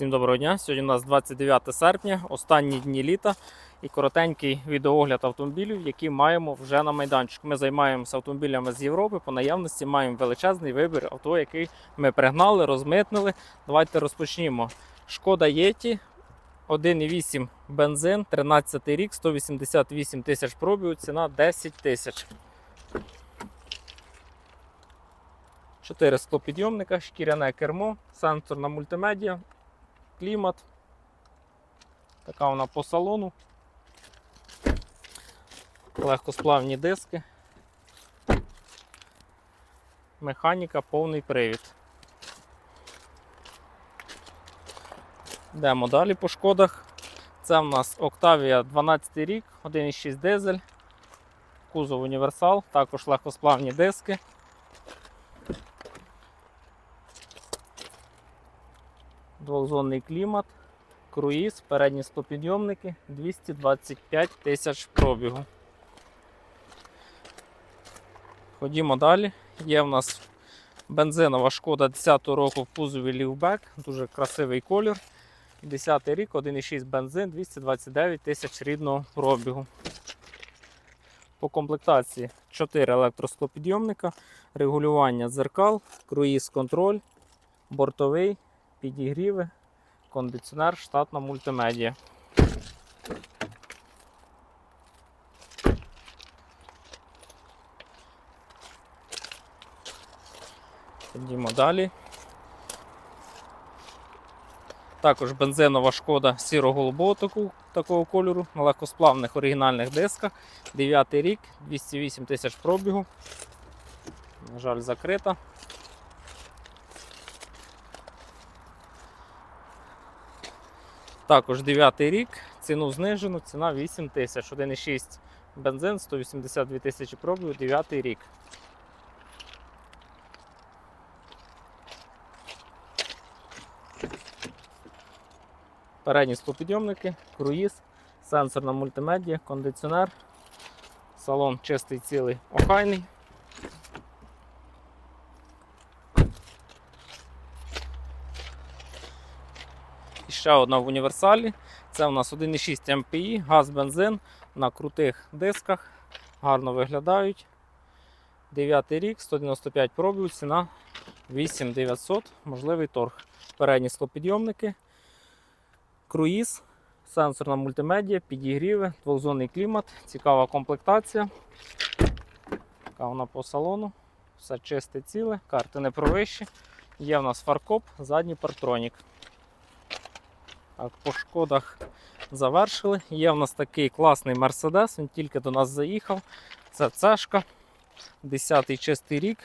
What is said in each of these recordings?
Всім доброго дня. Сьогодні у нас 29 серпня, останні дні літа і коротенький відеоогляд автомобілів, які маємо вже на майданчику. Ми займаємося автомобілями з Європи. По наявності маємо величезний вибір авто, який ми пригнали, розмитнили. Давайте розпочнімо. Шкода Єті 1,8 бензин, 13 рік, 188 тисяч пробігу, ціна 10 тисяч. 4 склопідйомника, шкіряне кермо, сенсорна мультимедіа, клімат. Така вона по салону. Легкосплавні диски. Механіка, повний привід. Йдемо далі по шкодах. Це в нас Octavia 12 рік, 1,6 дизель, кузов універсал, також легкосплавні диски. Двохзонний клімат, круїз, передні склопідйомники, 225 тисяч пробігу. Ходімо далі. Є в нас бензинова шкода 10-го року в кузові лівбек, дуже красивий колір. 10 й рік, 1,6 бензин, 229 тисяч рідного пробігу. По комплектації 4 електросклопідйомника, регулювання дзеркал, круїз контроль, бортовий підігріви, кондиціонер, штатна мультимедіа. Йдемо далі. Також бензинова шкода сіро-голубого таку, такого кольору на легкосплавних оригінальних дисках. 9 рік, 208 тисяч пробігу. На жаль, закрита. Також 9 рік, ціну знижену, ціна 8 тисяч, 1,6 бензин, 182 тисячі пробігу, 9 рік. Передні склопідйомники, круїз, сенсорна мультимедіа, кондиціонер, салон чистий, цілий, охайний. Ще одна в універсалі. Це у нас 1,6 МПІ, газ, бензин на крутих дисках. Гарно виглядають. 9 рік, 195 пробігу, ціна 8900, можливий торг. Передні склопідйомники, круїз, сенсорна мультимедіа, підігріви, двохзонний клімат, цікава комплектація. Така вона по салону. Все чисте ціле, карти не провищі. Є в нас фаркоп, задній партронік. По шкодах завершили. Є в нас такий класний Мерседес, він тільки до нас заїхав. Це цешка. 10-й чистий рік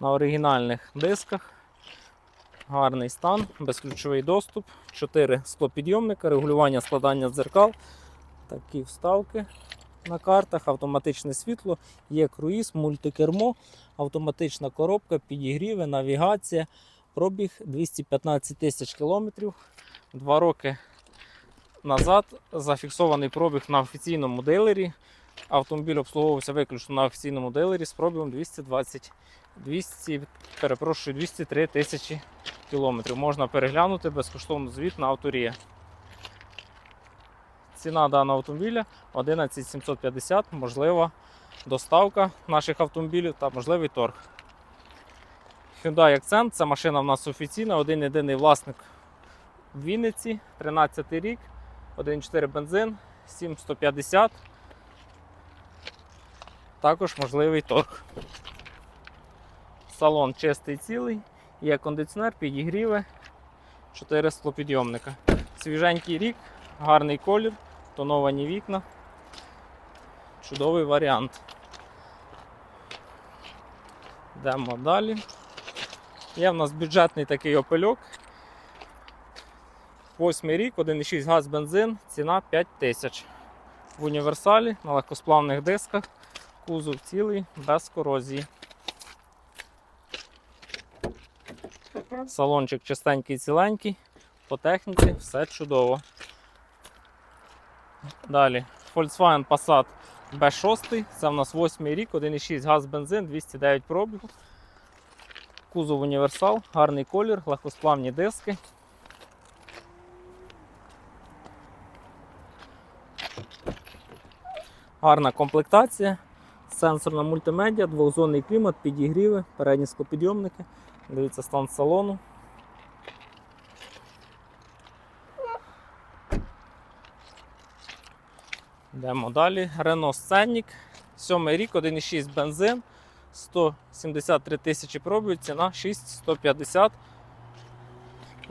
на оригінальних дисках. Гарний стан, безключовий доступ, 4 склопідйомника, регулювання складання дзеркал, такі вставки на картах, автоматичне світло, є круїз, мультикермо, автоматична коробка, підігріви, навігація, пробіг 215 тисяч кілометрів. Два роки назад зафіксований пробіг на офіційному дилері. Автомобіль обслуговувався виключно на офіційному дилері з пробігом 220, 200, перепрошую, 203 тисячі кілометрів. Можна переглянути безкоштовно звіт на авторія. Ціна даного автомобіля 11 750, можлива доставка наших автомобілів та можливий торг. Hyundai Accent це машина в нас офіційна, один єдиний власник в Вінниці, 13 рік, 1,4 бензин, 7150. Також можливий торг. Салон чистий цілий, є кондиціонер, підігріви, 4 склопідйомника. Свіженький рік, гарний колір, тоновані вікна. Чудовий варіант. Йдемо далі. Є в нас бюджетний такий опельок. Восьмий рік, 1,6 газ бензин, ціна 5 тисяч. В універсалі на легкосплавних дисках, кузов цілий, без корозії. Салончик чистенький, ціленький, по техніці все чудово. Далі Volkswagen Passat B6, це в нас 8 рік, 1,6 газ бензин, 209 пробігу. Кузов універсал, гарний колір, легкосплавні диски. Гарна комплектація, сенсорна мультимедіа, двохзонний клімат, підігріви, передні склопідйомники. Дивіться стан салону. Йдемо далі. Renault Scenic, 7 рік, 1,6 бензин, 173 тисячі пробів, ціна 6150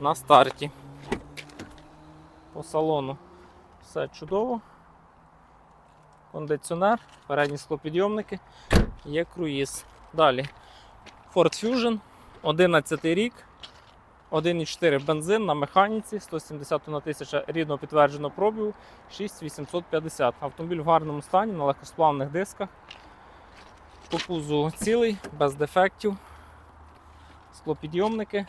на старті. По салону все чудово. Кондиціонер, передні склопідйомники, є круїз. Далі Ford Fusion, 11 рік, 1,4 бензин на механіці, 170 на 1000 рідно підтверджено пробігу, 6850. Автомобіль в гарному стані, на легкосплавних дисках. По кузову цілий, без дефектів. Склопідйомники,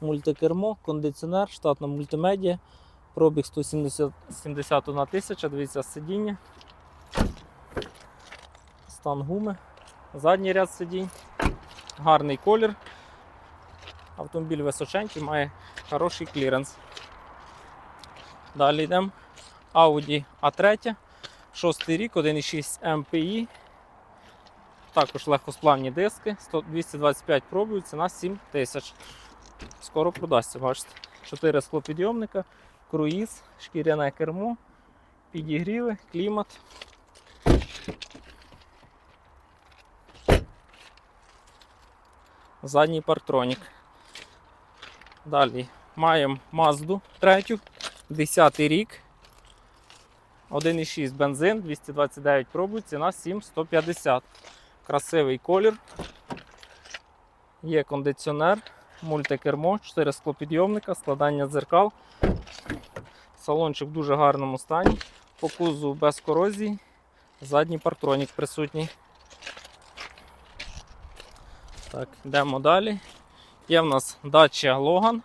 мультикермо, кондиціонер, штатна мультимедіа, пробіг 170 70 на 1000, дивіться сидіння. Стан гуми, задній ряд сидінь, гарний колір. Автомобіль височенький, має хороший кліренс. Далі йдемо. Audi A3, 6 рік, 1,6 MPI. Також легкосплавні диски, 225 пробів, ціна 7 тисяч. Скоро продасться, бачите. 4 склопідйомника, круїз, шкіряне кермо, підігріви, клімат. Задній парктронік. Далі маємо Mazda 3, 10 рік. 1,6 бензин, 229 пробів, ціна 7150. Красивий колір. Є кондиціонер, мультикермо, 4 склопідйомника, складання дзеркал. Салончик в дуже гарному стані. По кузову без корозії. Задній парктронік присутній. Так, йдемо далі. Є в нас дача Логан.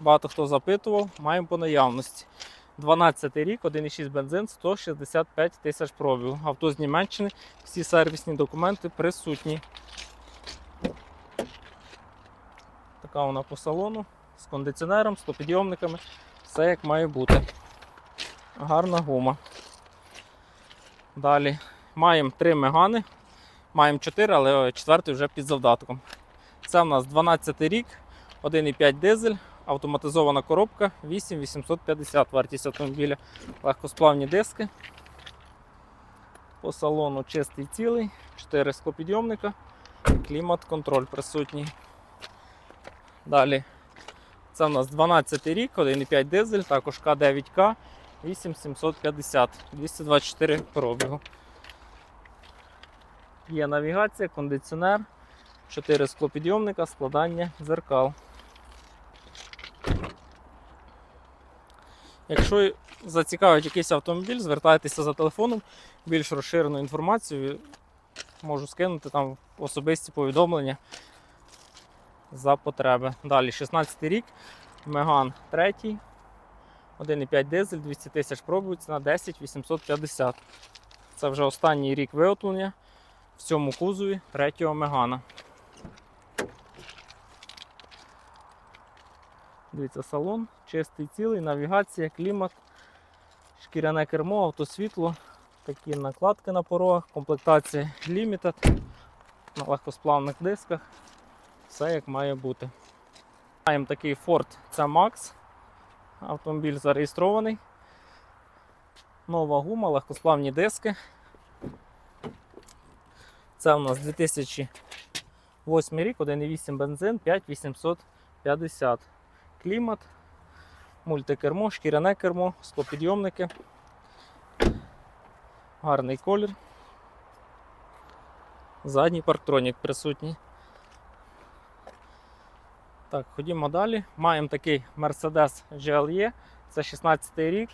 Багато хто запитував, маємо по наявності. 12 рік, 1,6 бензин, 165 тисяч пробів. Авто з Німеччини, всі сервісні документи присутні. Така вона по салону з кондиціонером, з підйомниками. Все як має бути. Гарна гума. Далі маємо 3 мегани. Маємо 4, але четвертий вже під завдатком. Це в нас 12 рік, 1,5 дизель, автоматизована коробка, 8850 вартість автомобіля, легкосплавні диски. По салону чистий цілий, 4 склопідйомника, клімат-контроль присутній. Далі це в нас 12 рік, 1,5 дизель, також К9К, 8750, 224 пробігу. Є навігація, кондиціонер, 4 склопідйомника, складання дзеркал. Якщо зацікавить якийсь автомобіль, звертайтеся за телефоном, більш розширену інформацію можу скинути там особисті повідомлення за потреби. Далі 16 рік, Меган 3, 1,5 дизель, 200 тисяч пробують, ціна 10 850. Це вже останній рік виготовлення в цьому кузові третього Мегана. Дивіться, салон, чистий цілий, навігація, клімат, шкіряне кермо, автосвітло, такі накладки на порогах, комплектація Limited на легкосплавних дисках. Все як має бути. Маємо такий Ford C-Max. Автомобіль зареєстрований. Нова гума, легкосплавні диски. Це у нас 2008 рік, 1,8 бензин, 5850. Клімат, мультикермо, шкіряне кермо, склопідйомники. Гарний колір. Задній парктронік присутній. Так, ходімо далі. Маємо такий Mercedes GLE. Це 16 рік,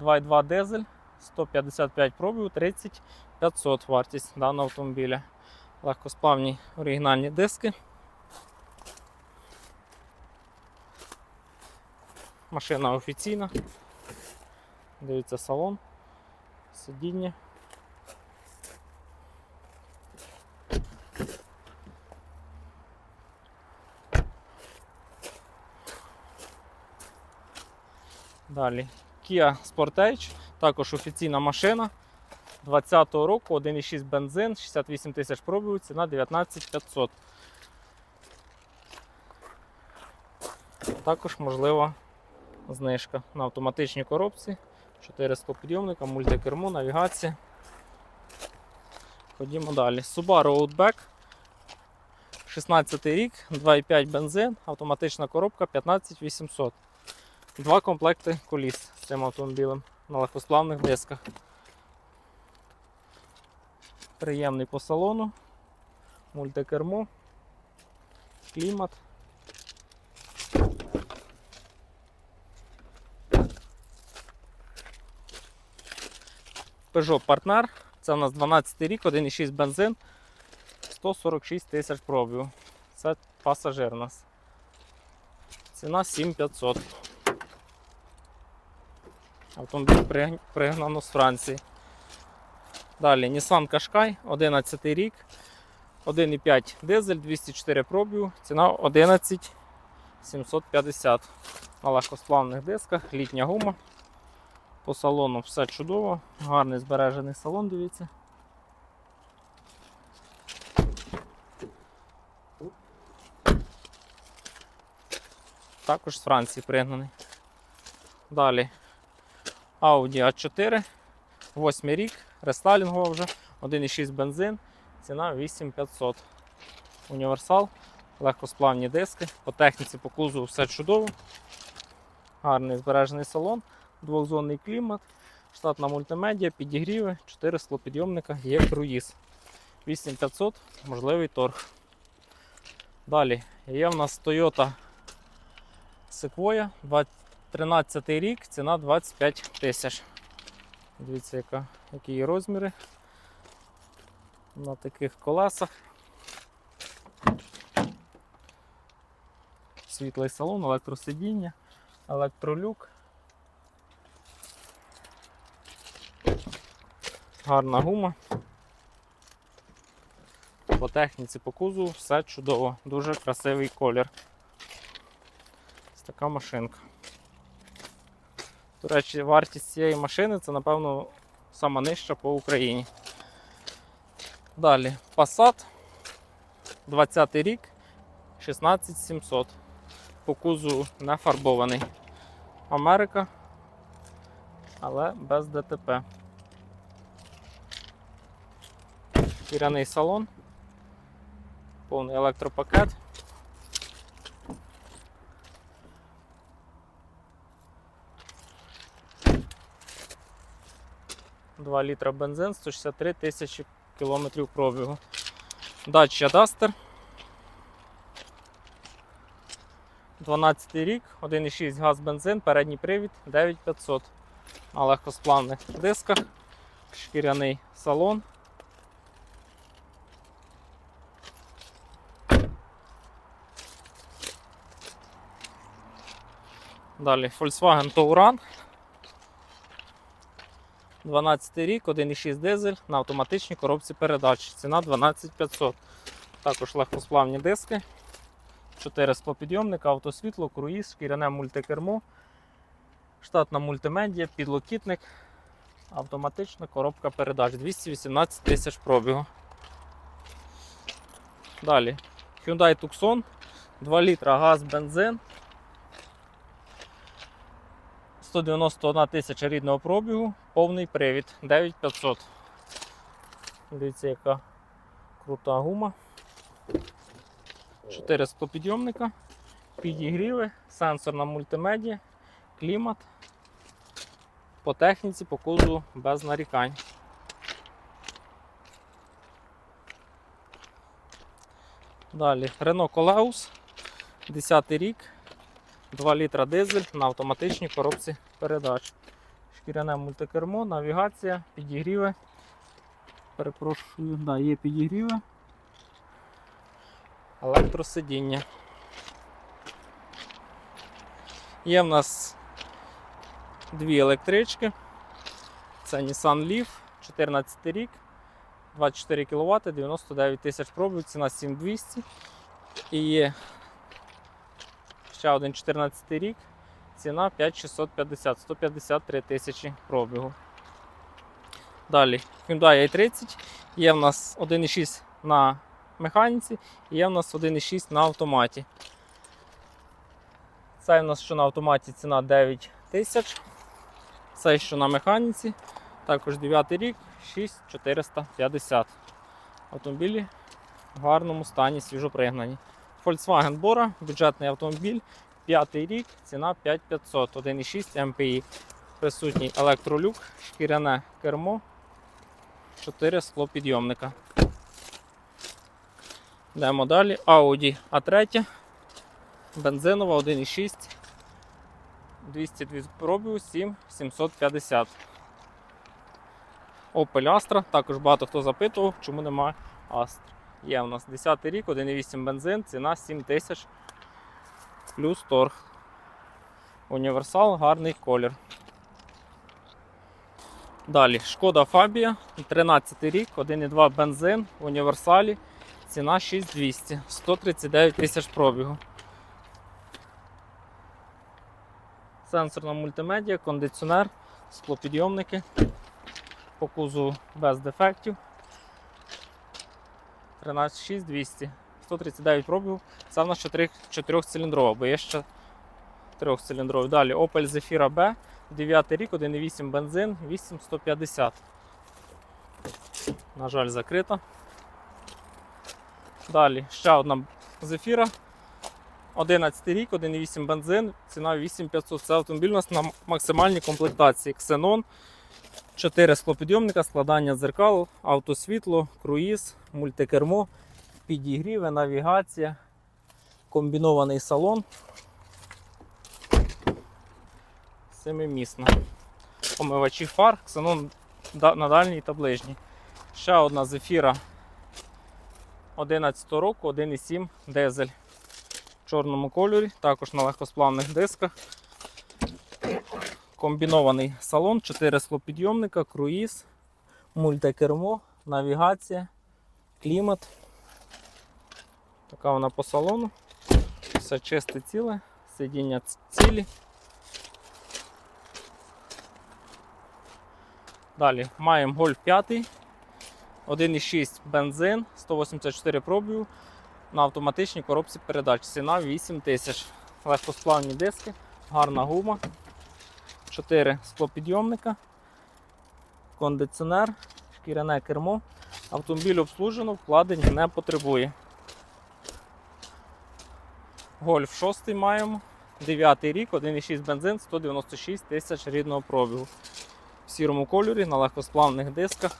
2,2 дизель, 155 пробів, 30 500 вартість даного автомобіля. Легкосплавні оригінальні диски. Машина офіційна. Дивіться салон, сидіння. Далі Kia Sportage, Також офіційна машина 20-го року, 1,6 бензин, 68 тисяч пробів, ціна 19 500. Також можлива знижка на автоматичній коробці, 4 склопідйомника, мультикермо, навігація. Ходімо далі. Subaru Outback. 16 рік, 2,5 бензин, автоматична коробка 15800. Два комплекти коліс з цим автомобілем на легкосплавних дисках. Приємний по салону, мультикермо, клімат. Peugeot Partner. Це у нас 12 рік, 1,6 бензин, 146 тисяч пробів. Це пасажир у нас. Ціна 7500. Автомобіль пригнано з Франції. Далі Nissan Qashqai, 11 рік, 1,5 дизель, 204 пробів, ціна 11 750. На легкосплавних дисках, літня гума. По салону все чудово, гарний збережений салон, дивіться. Також з Франції пригнаний. Далі Audi A4, 8 рік, рестайлінгова вже, 1,6 бензин, ціна 8500. Універсал, легкосплавні диски, по техніці, по кузову все чудово. Гарний збережений салон, двохзонний клімат, штатна мультимедіа, підігріви, 4 склопідйомника, є круїз. 8500, можливий торг. Далі є в нас Toyota Sequoia, 13 рік, ціна 25 тисяч. Дивіться, яка, які її розміри на таких колесах. Світлий салон, електросидіння, електролюк. Гарна гума. По техніці, по кузову все чудово, дуже красивий колір. Ось така машинка. До речі, вартість цієї машини це, напевно, сама нижча по Україні. Далі Passat 20 рік, 16700. По кузову не фарбований. Америка, але без ДТП. Шкіряний салон, повний електропакет. Два літра бензин, 163 тисячі кілометрів пробігу. Dacia Duster. 12 рік, 1,6 газ бензин, передній привід 9500. На легкосплавних дисках, шкіряний салон. Далі Volkswagen Touran. 12 рік, 1,6 дизель на автоматичній коробці передач. Ціна 12500. Також легкосплавні диски. 4 склопідйомника, автосвітло, круїз, шкіряне мультикермо, штатна мультимедіа, підлокітник, автоматична коробка передач. 218 тисяч пробігу. Далі Hyundai Tucson, 2 літра газ, бензин. 191 тисяча рідного пробігу, повний привід 9500. Дивіться, яка крута гума. 4 склопідйомника, підігріви, сенсорна мультимедіа, клімат. По техніці, по кузову без нарікань. Далі Renault Coleus, 10 рік, 2 літра дизель на автоматичній коробці передач. Шкіряне мультикермо, навігація, підігріви. Перепрошую, да, є підігріви. Електросидіння. Є в нас дві електрички. Це Nissan Leaf, 14 рік, 24 кВт, 99 тисяч пробів, ціна 7200. І є ще один 14 рік, ціна 5650, 153 тисячі пробігу. Далі Hyundai i30. Є в нас 1,6 на механіці, і є в нас 1,6 на автоматі. Цей у нас що на автоматі ціна 9 тисяч. Цей що на механіці. Також 9 рік, 6450. Автомобілі в гарному стані, свіжопригнані. Volkswagen Bora, бюджетний автомобіль, 5 рік, ціна 5500, 1,6 MPI. Присутній електролюк, шкіряне кермо, 4 склопідйомника. Йдемо далі. Audi A3, бензинова 1,6, 202 пробігу, 7750. Opel Astra, також багато хто запитував, чому немає Astra. Є у нас 10 рік, 1,8 бензин, ціна 7 тисяч плюс торг. Універсал, гарний колір. Далі шкода Фабія, 13 рік, 1,2 бензин універсалі. Ціна 6200, 139 тисяч пробігу. Сенсорна мультимедіа, кондиціонер, склопідйомники. По кузову без дефектів. 13600, 139 пробігу. Це в нас 4, 4-циліндрова, бо є ще 3-циліндровий. Далі Opel Zafira B, 9 рік, 1,8 бензин, 8150. На жаль, закрита. Далі ще одна Zafira. 11 рік, 1,8 бензин, ціна 8500. Це автомобіль у нас на максимальній комплектації. Xenon, 4 склопідйомника, складання дзеркал, автосвітло, круїз, мультикермо, підігріви, навігація, комбінований салон. Семимісна. Омивачі фар, ксенон на дальній та ближній. Ще одна зефіра 11 року, 1,7 дизель в чорному кольорі, також на легкосплавних дисках. Комбінований салон, 4 склопідйомника, круїз, мультикермо, навігація, клімат. Така вона по салону. Все чисте ціле, сидіння цілі. Далі маємо Golf 5, 1,6 бензин, 184 пробігу на автоматичній коробці передач. Ціна 8 тисяч. Легкосплавні диски, гарна гума, 4 склопідйомника, кондиціонер, шкіряне кермо. Автомобіль обслужено, вкладень не потребує. Гольф 6 маємо. 9 рік, 1,6 бензин, 196 тисяч рідного пробігу. В сірому кольорі на легкосплавних дисках.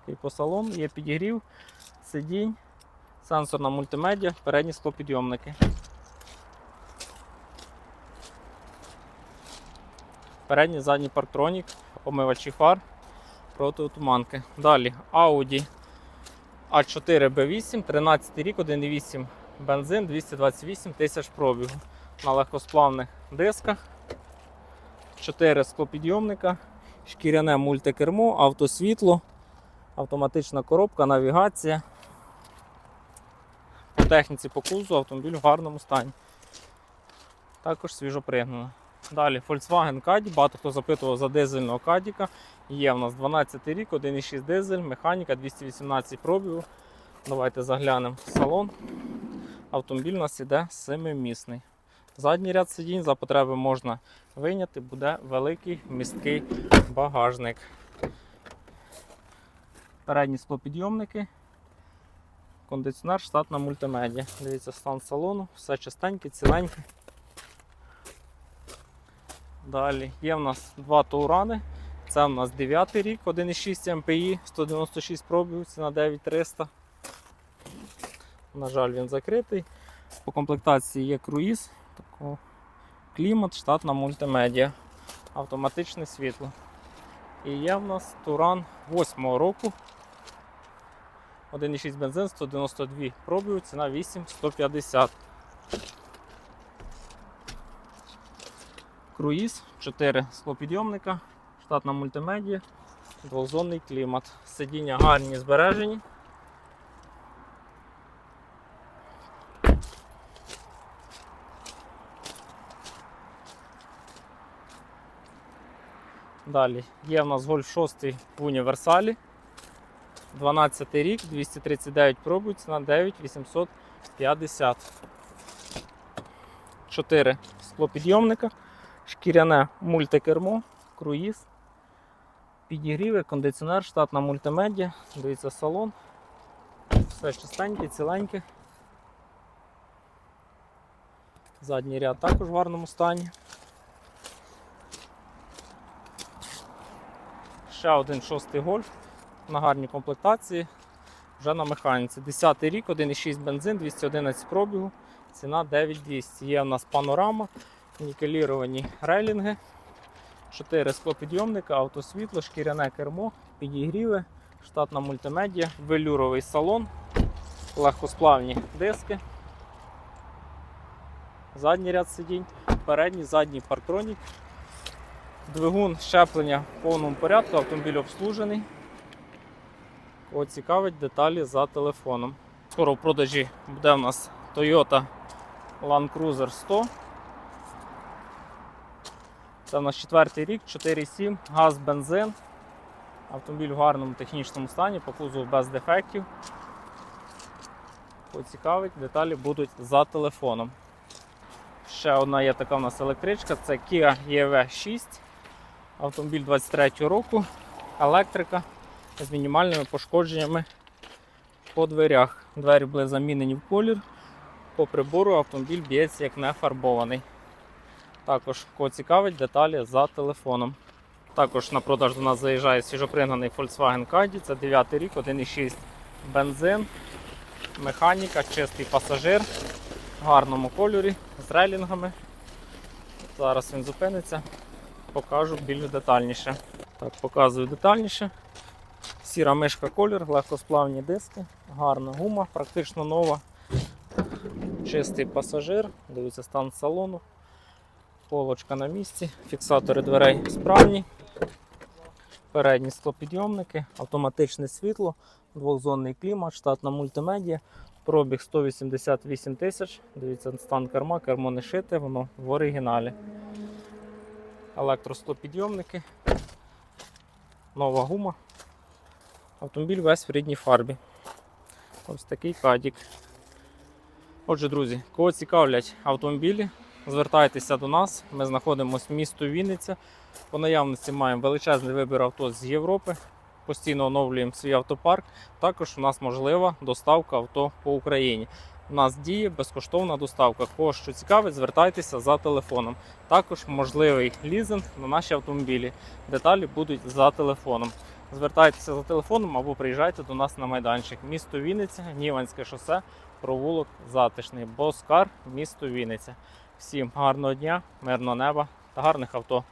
Такий по салону, є підігрів, сидінь, сенсорна мультимедіа, передні склопідйомники. Передній задній парктронік, омивачі фар, протиотуманки. Далі Audi A4 B8, 13 рік, 1,8 бензин, 228 тисяч пробігу. На легкосплавних дисках. 4 склопідйомника, шкіряне мультикермо, автосвітло, автоматична коробка, навігація. По техніці по кузу автомобіль в гарному стані. Також свіжопригнано. Далі Volkswagen Caddy, багато хто запитував за дизельного кадіка. Є в нас 12 рік, 1,6 дизель, механіка 218 пробігу. Давайте заглянемо в салон. Автомобіль у нас іде семимісний. Задній ряд сидінь за потреби можна вийняти, буде великий місткий багажник. Передні склопідйомники, кондиціонер, штатна мультимедіа. Дивіться, стан салону, все чистеньке, ціленьке. Далі є в нас два таурани. Це в нас 9 рік, 1,6 MPI, 196 пробігів, ціна 9300. На жаль, він закритий. По комплектації є круїз, такого клімат, штатна мультимедіа, автоматичне світло. І є в нас Туран 8 року. 1,6 бензин, 192 пробігу, ціна 8150. Круїз, 4 склопідйомника, штатна мультимедіа, двозонний клімат. Сидіння гарні збережені. Далі є в нас Golf 6 в універсалі. 12 рік, 239 пробують, ціна 9850. 4 склопідйомника, шкіряне мультикермо, круїз, підігріви, кондиціонер, штатна мультимедіа. Дивіться салон. Все чистеньке, ціленьке. Задній ряд також в гарному стані. Ще один шостий гольф на гарній комплектації. Вже на механіці. 10 рік, 1,6 бензин, 211 пробігу, ціна 9200. Є у нас панорама, нікеліровані рейлінги, 4 склопідйомника, автосвітло, шкіряне кермо, підігріви, штатна мультимедіа, велюровий салон, легкосплавні диски. Задній ряд сидінь, передній, задній парктронік. Двигун щеплення в повному порядку, автомобіль обслужений. Кого цікавить деталі за телефоном. Скоро в продажі буде у нас Toyota Land Cruiser 100. Це у нас четвертий рік, 4,7, газ, бензин. Автомобіль в гарному технічному стані, по кузову без дефектів. Кого цікавить, деталі будуть за телефоном. Ще одна є така у нас електричка, це Kia EV6. Автомобіль 23 року, електрика з мінімальними пошкодженнями по дверях. Двері були замінені в колір. По прибору автомобіль б'ється як не фарбований. Також кого цікавить деталі за телефоном. Також на продаж до нас заїжджає свіжопригнаний Volkswagen Caddy, це 9 рік, 1,6 бензин, механіка, чистий пасажир в гарному кольорі з рейлінгами. Зараз він зупиниться, покажу більш детальніше. Так, показую детальніше. Сіра мишка колір, легкосплавні диски, гарна гума, практично нова. Чистий пасажир, дивіться стан салону, полочка на місці, фіксатори дверей справні, передні склопідйомники, автоматичне світло, двохзонний клімат, штатна мультимедіа, пробіг 188 тисяч. Дивіться стан керма, кермо не шите, воно в оригіналі. Електросклопідйомники, нова гума. Автомобіль весь в рідній фарбі. Ось такий кадік. Отже, друзі, кого цікавлять автомобілі, звертайтеся до нас. Ми знаходимося в місті Вінниця. По наявності маємо величезний вибір авто з Європи. Постійно оновлюємо свій автопарк. Також у нас можлива доставка авто по Україні. У нас діє безкоштовна доставка. Кого що цікавить, звертайтеся за телефоном. Також можливий лізинг на наші автомобілі. Деталі будуть за телефоном. Звертайтеся за телефоном або приїжджайте до нас на майданчик. Місто Вінниця, Ніванське шосе, провулок Затишний, Боскар, місто Вінниця. Всім гарного дня, мирного неба та гарних авто.